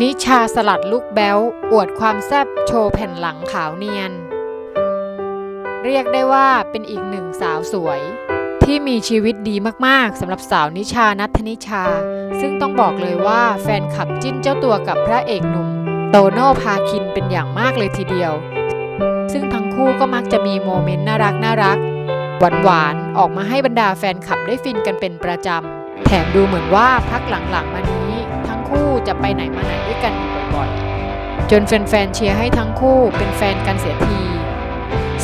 นิชาสลัดลูกแบ้ว อวดความแซ่บโชว์แผ่นหลังขาวเนียน เรียกได้ว่าเป็นอีกหนึ่งสาวสวย ที่มีชีวิตดีมากๆสำหรับสาวนิชานัทนิชา ซึ่งต้องบอกเลยว่าแฟนคลับจิ้นเจ้าตัวกับพระเอกหนุ่ม โตโน่พาคินเป็นอย่างมากเลยทีเดียว ซึ่งทั้งคู่ก็มักจะมีโมเมนต์น่ารักน่ารักหวานๆออกมาให้บรรดาแฟนคลับได้ฟินกันเป็นประจำ แถมดูเหมือนว่าพักหลังๆมานี้ คู่จะไปไหนมาไหนด้วยกันอยู่บ่อยๆ จนแฟนๆเชียร์ให้ทั้งคู่เป็นแฟนกันเสียที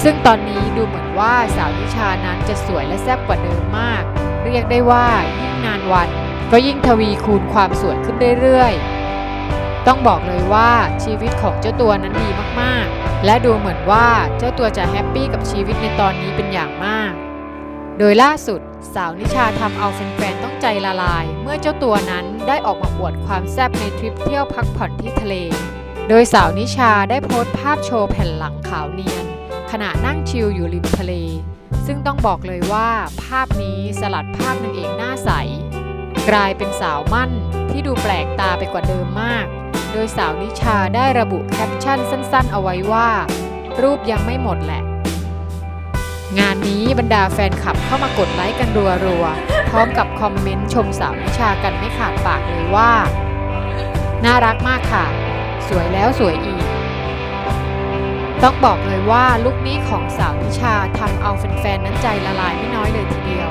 ซึ่งตอนนี้ดูเหมือนว่าสาวนิชานั้นจะสวยและแซ่บกว่าเดิมมาก เรียกได้ว่ายิ่งนานวันก็ยิ่งทวีคูณความสวยขึ้นเรื่อยๆ ต้องบอกเลยว่าชีวิตของเจ้าตัวนั้นดีมากๆ และดูเหมือนว่าเจ้าตัวจะแฮปปี้กับชีวิตในตอนนี้เป็นอย่างมาก โดยล่าสุดสาวนิชาทำเอาแฟน ใจละลาย เมื่อเจ้าตัวนั้นได้ออกมาอวดความแซ่บในทริปเที่ยวพักผ่อนที่ทะเล โดยสาวนิชาได้โพสต์ภาพโชว์แผ่นหลังขาวเนียน ขณะนั่งชิลอยู่ริมทะเล ซึ่งต้องบอกเลยว่า ภาพนี้สลัดภาพนางเอกหน้าใส กลายเป็นสาวมั่นที่ดูแปลกตาไปกว่าเดิมมาก โดยสาวนิชาได้ระบุแคปชั่นสั้นๆ เอาไว้ว่า รูปยังไม่หมดแหละ งานนี้บรรดาแฟนคลับเข้ามากดไลค์กันรัวๆ พร้อมกับคอมเมนต์ชมสาวนิชากันไม่ขาดปากเลยว่า น่ารักมากค่ะ สวยแล้วสวยอีก ต้องบอกเลยว่าลุคนี้ของสาวนิชาทำเอาแฟนๆนั้นใจละลายไม่น้อยเลยทีเดียว